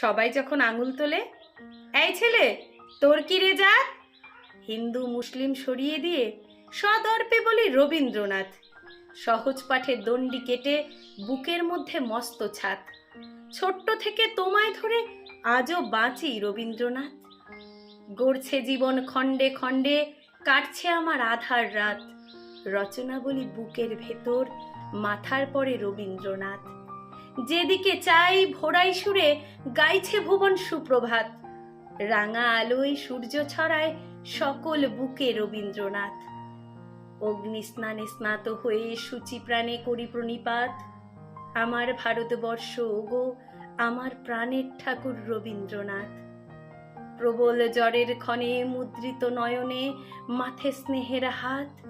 সবাই যখন আঙুল তোলে, এই ছেলে, তোর কি রেজা হিন্দু মুসলিম সরিয়ে দিয়ে, সদর্পে বলি রবীন্দ্রনাথ। সহজ পাঠে দণ্ডি কেটে বুকের মধ্যে মস্ত ছাত। ছোট্ট থেকে তোমায় ধরে আজও বাঁচি রবীন্দ্রনাথ। গড়ছে জীবন খণ্ডে খণ্ডে, কাটছে আমার আধার রাত। রচনা বলি বুকের ভেতর, মাথার পরে রবীন্দ্রনাথ। যেদিকে চাই ভোরাই সুরে গাইছে ভুবন সুপ্রভাত। রাঙা আলোয় সূর্য ছড়ায় সকল বুকে রবীন্দ্রনাথ। অগ্নি স্নানে স্নাত হয়ে সূচি প্রাণে করি প্রণিপাত। আমার ভারতবর্ষ, ওগো, আমার প্রাণের ঠাকুর রবীন্দ্রনাথ। প্রবল জ্বরের ক্ষণে মুদ্রিত নয়নে মাথে স্নেহের হাত।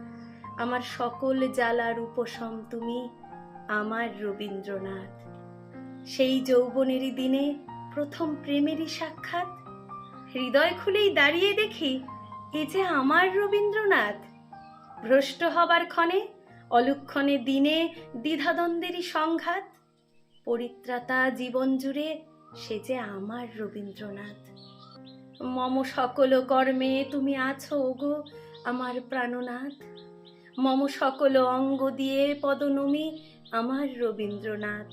আমার সকল জ্বালার উপশম তুমি, আমার রবীন্দ্রনাথ। সেই যৌবনেরই দিনে প্রথম প্রেমেরই সাক্ষাৎ। হৃদয় খুলেই দাঁড়িয়ে দেখি এ যে আমার রবীন্দ্রনাথ। ভ্রষ্ট হবার ক্ষণে, অলক্ষণে দিনে দ্বিধাদ্বন্দ্বেরই সংঘাত। পরিত্রাতা জীবন জুড়ে সে যে আমার রবীন্দ্রনাথ। মম সকল কর্মে তুমি আছো ওগো আমার প্রাণনাথ। মম সকল অঙ্গ দিয়ে পদনমি আমার রবীন্দ্রনাথ।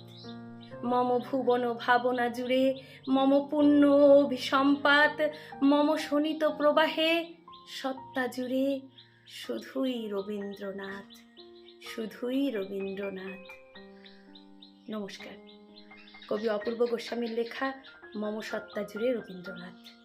মম ভুবন ভাবনা জুড়ে, মম পুণ্য অভিসম্পাত, মম শোণিত প্রবাহে, সত্তা জুড়ে, শুধুই রবীন্দ্রনাথ শুধুই রবীন্দ্রনাথ। নমস্কার। কবি অপূর্ব গোস্বামীর লেখা মম সত্তা জুড়ে রবীন্দ্রনাথ।